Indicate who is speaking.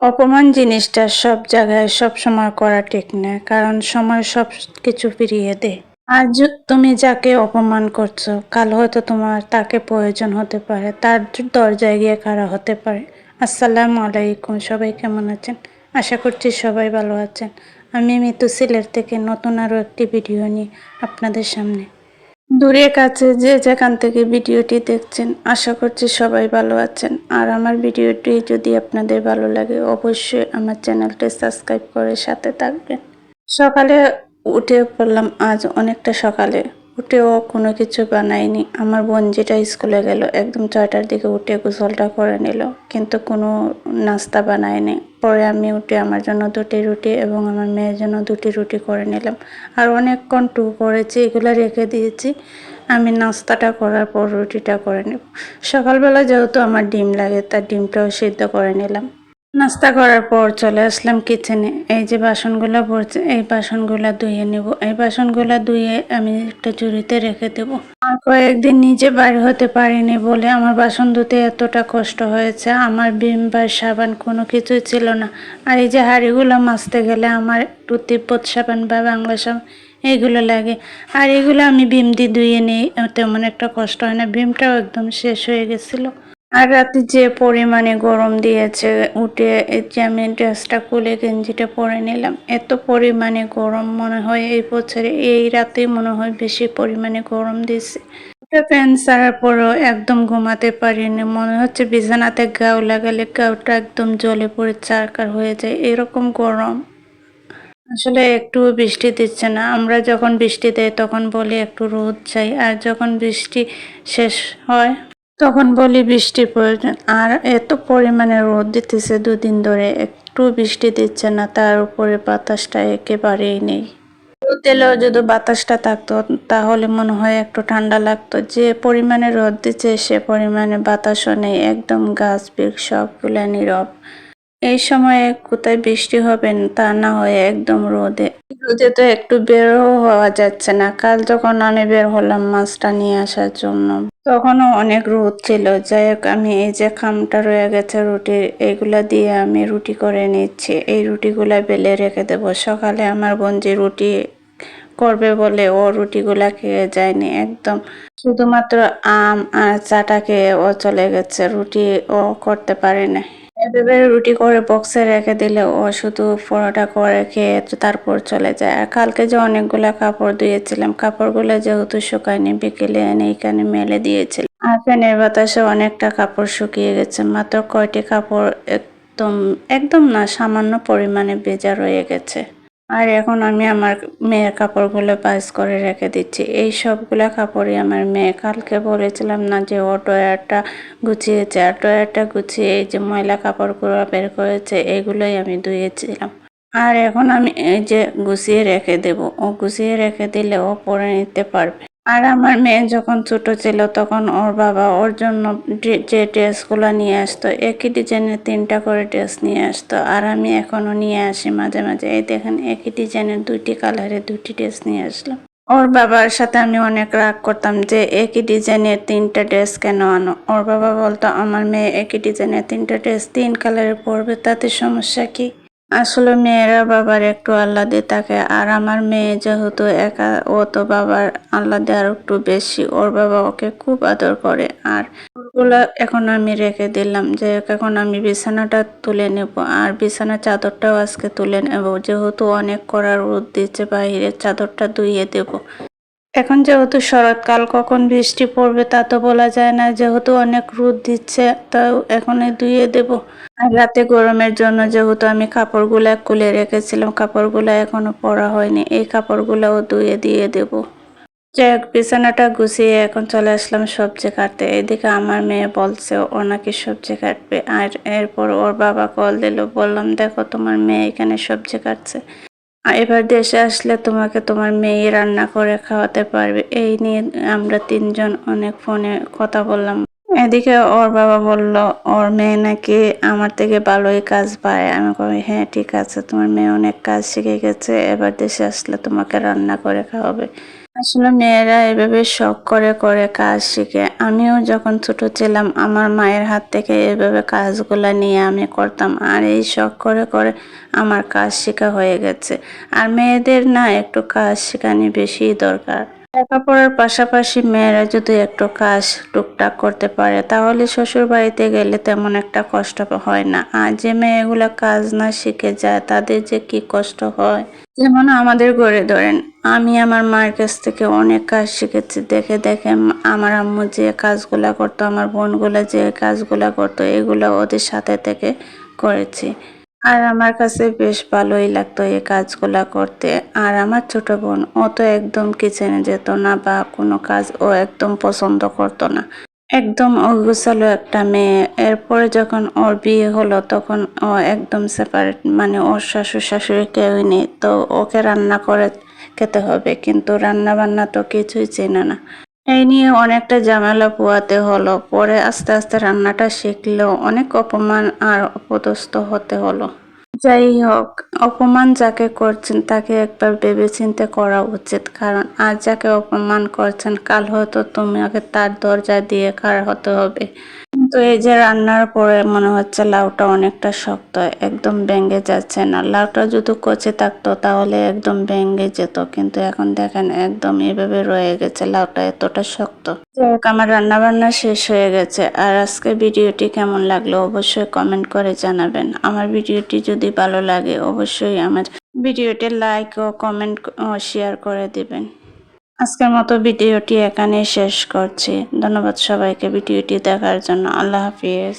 Speaker 1: অপমান জিনিসটা সব জায়গায় সব সময় করা ঠিক না, কারণ সময় সব কিছু ফিরিয়ে দেয় আজ তুমি যাকে অপমান করছ, কাল হয়তো তোমার তাকে প্রয়োজন হতে পারে, তার দরজায় গিয়ে খাড়া হতে পারে। আসসালামু আলাইকুম, সবাই কেমন আছেন? আশা করছি সবাই ভালো আছেন। আমি মিতু সিলেট থেকে নতুন আরও একটি ভিডিও নিয়ে আপনাদের সামনে দূরে কাছে যে যেখান থেকে ভিডিওটি দেখছেন, আশা করছি সবাই ভালো আছেন। আর আমার ভিডিওটি যদি আপনাদের ভালো লাগে, অবশ্যই আমার চ্যানেলটি সাবস্ক্রাইব করে সাথে থাকবেন। সকালে উঠে পড়লাম, আজ অনেকটা সকালে। উঠেও কোনো কিছু বানায়নি। আমার বোন যেটা স্কুলে গেল, একদম ছয়টার দিকে উঠে গোসলটা করে নিল, কিন্তু কোনো নাস্তা বানায়নি। পরে আমি উঠে আমার জন্য দুটি রুটি এবং আমার মেয়ের জন্য দুটি রুটি করে নিলাম। আর অনেকক্ষণ টু করেছি, এগুলো রেখে দিয়েছি। আমি নাস্তাটা করার পর রুটিটা করে নেব। সকালবেলা যেহেতু আমার ডিম লাগে, তার ডিমটাও সিদ্ধ করে নিলাম। নাস্তা করার পর চলে আসলাম কিচেনে এই যে বাসনগুলো পড়ছে, এই বাসনগুলো ধুয়ে নেব। এই বাসনগুলো ধুয়ে আমি একটা ঝুড়িতে রেখে দেব। আর কয়েকদিন নিজে বাইরে হতে পারিনি বলে আমার বাসন ধুতে এতটা কষ্ট হয়েছে। আমার বিম বা সাবান কোনো কিছুই ছিল না। আর এই যে হাঁড়িগুলো মাজতে গেলে আমার একটু তিব্বত সাবান বা বাংলা সাবান এইগুলো লাগে। আর এগুলো আমি বিম দিয়ে ধুয়ে নিই, তেমন একটা কষ্ট হয় না। বিমটাও একদম শেষ হয়ে গেছিল। আর রাতে যে পরিমাণে গরম দিয়েছে, উঠে আমি ড্রেসটা খুলে গেঞ্জিটা পরে নিলাম, এত পরিমাণে গরম মনে হয় এই বছরে, এই রাতে মনে হয় বেশি পরিমাণে গরম দিয়েছে। ফ্যান ছাড়ার পরেও একদম ঘুমাতে পারিনি, মনে হচ্ছে বিছানাতে গাও লাগালে গাওটা একদম জলে পড়ে, চারকার হয়ে যায়, এরকম গরম। আসলে একটু বৃষ্টি দিচ্ছে না, আমরা যখন বৃষ্টি দেয় তখন বলি একটু রোদ চাই, আর যখন বৃষ্টি শেষ হয় তখন বলি বৃষ্টি প্রয়োজন আর এত পরিমাণে রোদ দিতেছে দুদিন ধরে। একটু বৃষ্টি দিচ্ছে না, তার উপরে বাতাসটা একেবারেই নেই। রোদ দিলেও যদি বাতাসটা থাকতো, তাহলে মনে হয় একটু ঠান্ডা লাগতো। যে পরিমাণে রোদ দিচ্ছে, সে পরিমাণে বাতাসও নেই। একদম গাছ বৃক্ষ সবগুলো নীরব। এই সময়ে কোথায় বৃষ্টি হবে, তা না হয়ে একদম রোদে। রোদে তো একটু বেরও হওয়া যাচ্ছে না। কাল যখন আমি বের হলাম মাছটা নিয়ে আসার জন্য, তখনও অনেক রোদ ছিল। যাই হোক, আমি এই যে খামটা রয়ে গেছে রুটির এইগুলা দিয়ে আমি রুটি করে নিচ্ছি। এই রুটিগুলা বেলে রেখে দেব। সকালে আমার যে রুটি করবে বলে ও রুটিগুলা খেয়ে যায়নি একদম। শুধুমাত্র আম আর চাটা খেয়ে ও চলে গেছে। রুটি ও করতে পারে না এভাবে রুটি করে বক্সে রেখে দিলে ও শুধু পরোটা করে খেয়ে তারপর চলে যায়। আর কালকে যে অনেকগুলো কাপড় ধুয়েছিলাম, কাপড়গুলো যেহেতু শুকায়নি, বিকেলে এনে এখানে মেলে দিয়েছিলাম। আর ফ্যানের বাতাসে অনেকটা কাপড় শুকিয়ে গেছে, মাত্র কয়টি কাপড় একদম একদম না, সামান্য পরিমাণে ভেজা রয়ে গেছে। আর এখন আমি আমার মেয়ের কাপড়গুলো পাস করে রেখে দিচ্ছি। এই সবগুলো কাপড়ই আমার মেয়ে। কালকে বলেছিলাম না যে ও টয়ারটা গুছিয়েছে। আর টয়ারটা গুছিয়ে এই যে ময়লা কাপড়গুলো বের করেছে, এগুলোই আমি ধুয়েছিলাম। আর এখন আমি এই যে গুছিয়ে রেখে দেব। ও গুছিয়ে রেখে দিলে ও পরে নিতে পারবে। আর আমার মেয়ে যখন ছোট ছিল তখন ওর বাবা ওর জন্য যে ড্রেসগুলো নিয়ে আসতো, একই ডিজাইনের তিনটা করে ড্রেস নিয়ে আসতো। আর আমি এখনও নিয়ে আসি মাঝে মাঝে। এই দেখেন, একই ডিজাইনের দুইটি কালারের দুটি ড্রেস নিয়ে আসলাম। ওর বাবার সাথে আমি অনেক রাগ করতাম যে একই ডিজাইনের তিনটা ড্রেস কেন আনো? ওর বাবা বলতো, আমার মেয়ে একই ডিজাইনের তিনটা ড্রেস তিন কালারের পরবে, তাতে সমস্যা কি? আসলে মেয়েরা বাবার একটু আহ্লাদে থাকে, আর আমার মেয়ে যেহেতু একা, ও তো বাবার আহ্লাদে আর একটু বেশি। ওর বাবা ওকে খুব আদর করে, আর ওগুলো এখন আমি রেখে দিলাম যে এখন আমি বিছানাটা তুলে নেব, আর বিছানার চাদরটাও আজকে তুলে নেব। যেহেতু অনেক করার রোদ দিচ্ছে বাইরে চাদরটা ধুইয়ে দেব। এখন যেহেতু শরৎকাল, কখন বৃষ্টি পড়বে তা তো বলা যায় না। যেহেতু অনেক রোদ দিচ্ছে, তাও এখন ধুয়ে দেব। আর রাতে গরমের জন্য যেহেতু আমি কাপড়গুলা খুলে রেখেছিলাম, কাপড়গুলো এখনও পরা হয়নি, এই কাপড়গুলোও ধুয়ে দিয়ে দেব। যাই হোক, বিছানাটা গুছিয়ে এখন চলে আসলাম সবজি কাটতে। এদিকে আমার মেয়ে বলছে, ও নাকি সবজি কাটবে। আর এরপর ওর বাবা কল দিল, বললাম, দেখো তোমার মেয়ে এখানে সবজি কাটছে। এবার দেশে আসলে তোমাকে তোমার মেয়ে রান্না করে খাওয়াতে পারবে। এই নিয়ে আমরা তিনজন অনেক ফোনে কথা বললাম। এদিকে ওর বাবা বলল, ওর মেয়ে নাকি আমার থেকে ভালোই কাজ পায়। আমি কই হ্যাঁ ঠিক আছে, তোমার মেয়ে অনেক কাজ শিখে গেছে, এবার দেশে আসলে তোমাকে রান্না করে খাওয়াবে। আসলে মেয়েরা এভাবে শখ করে করে কাজ শিখে। আমিও যখন ছোট ছিলাম, আমার মায়ের হাত থেকে এভাবে কাজগুলো নিয়ে আমি করতাম, আর এই শখ করে করে আমার কাজ শেখা হয়ে গেছে। আর মেয়েদের না, একটু কাজ শেখানি বেশি দরকার। লেখাপড়ার পাশাপাশি মেয়েরা যদি একটু কাজ টুকটাক করতে পারে, তাহলে শ্বশুর বাড়িতে গেলে তেমন একটা কষ্ট হয় না। আর যে মেয়েগুলা কাজ না শিখে যায়, তাদের যে কি কষ্ট হয়, যেমন আমাদের গড়ে ধরেন, আমি আমার মায়ের কাছ থেকে অনেক কাজ শিখেছি। দেখে দেখে আমার আম্মু যে কাজগুলা করতো, আমার বোনগুলো যে কাজগুলা করতো, এগুলো ওদের সাথে থেকে করেছি। আর আমার কাছে বেশ ভালোই লাগতো এই কাজগুলা করতে। আর আমার ছোট বোন, ও তো একদম কিচেনে যেত না বা কোনো কাজ ও একদম পছন্দ করতো না। একদম অগুছালো একটা মেয়ে। এরপরে যখন ওর বিয়ে হলো, তখন ও একদম সেপারেট মানে ওর শাশুড় শাশুড়ি কেউই নেই। তো ওকে রান্না করে খেতে হবে, কিন্তু রান্না বান্না তো কিছুই চেনে না। এই নিয়ে অনেকটা ঝামেলা পোয়াতে হলো। পরে আস্তে আস্তে রান্নাটা শিখলেও অনেক অপমান আর অপদস্ত হতে হলো। যাই হোক, অপমান যাকে করছেন তাকে একবার ভেবেচিন্তে করা উচিত, কারণ আজ যাকে অপমান করছেন, কাল হয়তো তুমি তোমাকে তার দরজা দিয়ে খাড়া হতে হবে। কিন্তু এই যে রান্নার পরে মনে হচ্ছে লাউটা অনেকটা শক্ত একদম ভেঙে যাচ্ছে না। লাউটা যদি কচে থাকতো তাহলে একদম ভেঙে যেত কিন্তু এখন দেখেন একদম এভাবে রয়ে গেছে লাউটা এতটা শক্ত। যাই হোক, আমার রান্না বান্না শেষ হয়ে গেছে আর আজকে ভিডিওটি কেমন লাগল অবশ্যই কমেন্ট করে জানাবেন। আমার ভিডিওটি যদি ভালো লাগে অবশ্যই আমার ভিডিওটি লাইক ও কমেন্ট ও শেয়ার করে দিবেন। আজকের মতো ভিডিওটি এখানে শেষ করছি। ধন্যবাদ সবাইকে ভিডিওটি দেখার জন্য। আল্লাহ হাফিজ।